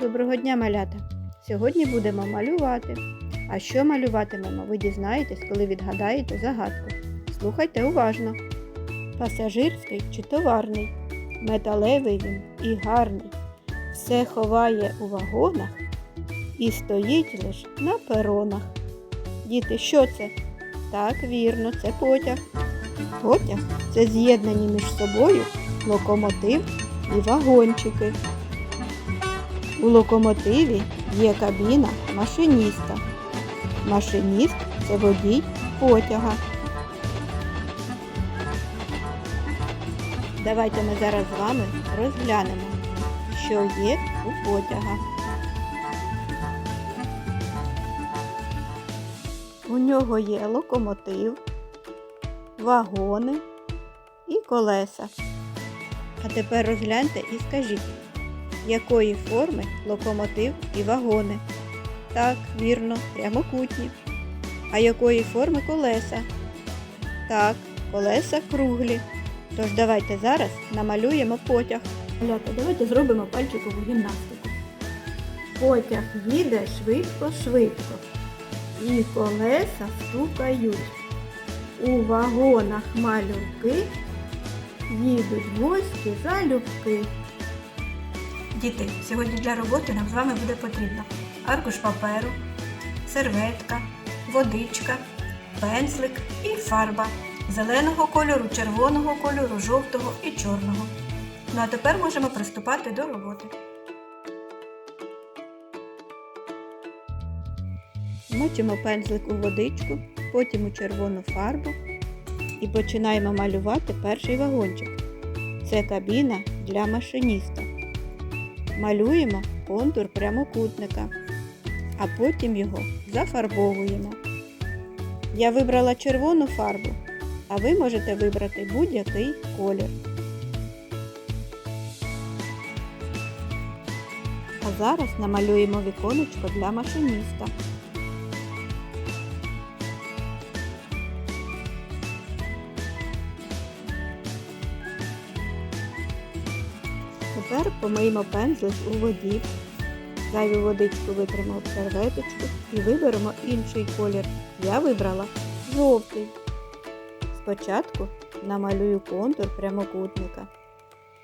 Доброго дня, малята! Сьогодні будемо малювати. А що малюватимемо, ви дізнаєтесь, коли відгадаєте загадку. Слухайте уважно. Пасажирський чи товарний, металевий він і гарний. Все ховає у вагонах і стоїть лиш на перонах. Діти, що це? Так, вірно, це потяг. Потяг це з'єднані між собою локомотив і вагончики. У локомотиві є кабіна машиніста. Машиніст це водій потяга. Давайте ми зараз з вами розглянемо, що є у потяга. У нього є локомотив, вагони і колеса. А тепер розгляньте і скажіть, якої форми локомотив і вагони? Так, вірно, прямокутні. А якої форми колеса? Так, колеса круглі. Тож давайте зараз намалюємо потяг. Малята, давайте зробимо пальчикову гімнастику. Потяг їде швидко-швидко. І колеса стукають. У вагонах малюки їдуть гості залюбки. Діти, сьогодні для роботи нам з вами буде потрібно аркуш паперу, серветка, водичка, пензлик і фарба зеленого кольору, червоного кольору, жовтого і чорного. Ну а тепер можемо приступати до роботи. Мочимо пензлик у водичку, потім у червону фарбу і починаємо малювати перший вагончик. Це кабіна для машиніста. Малюємо контур прямокутника, а потім його зафарбовуємо. Я вибрала червону фарбу, а ви можете вибрати будь-який колір. А зараз намалюємо віконечко для машиніста. Тепер помиємо пензлик у воді. Зайву водичку витримо об серветочку і виберемо інший колір. Я вибрала жовтий. Спочатку намалюю контур прямокутника,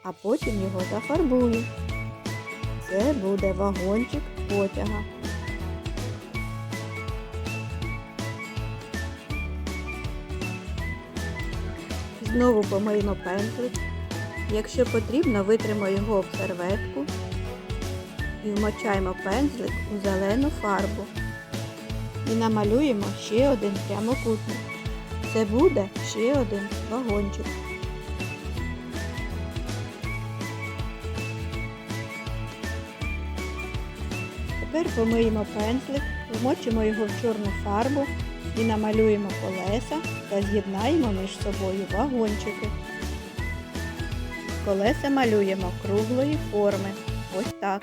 а потім його зафарбую. Це буде вагончик потяга. Знову помиємо пензлик. Якщо потрібно, витримо його об серветку і вмочаємо пензлик у зелену фарбу. І намалюємо ще один прямокутник. Це буде ще один вагончик. Тепер помиємо пензлик, вмочимо його в чорну фарбу і намалюємо колеса та з'єднаємо між собою вагончики. Колеса малюємо круглої форми. Ось так.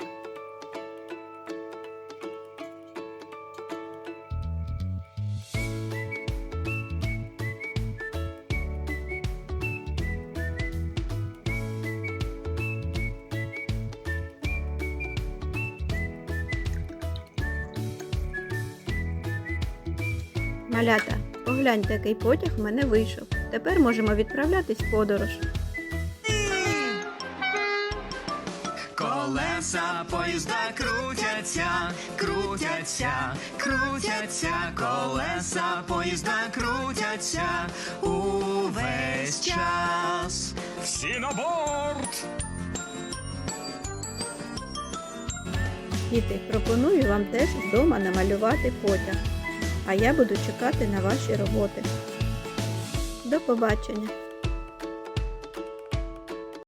Малята, погляньте, який потяг в мене вийшов. Тепер можемо відправлятись в подорож. Колеса поїзда крутяться, крутяться, крутяться, колеса поїзда крутяться увесь час. Всі на борт! Діти, пропоную вам теж вдома намалювати потяг. А я буду чекати на ваші роботи. До побачення!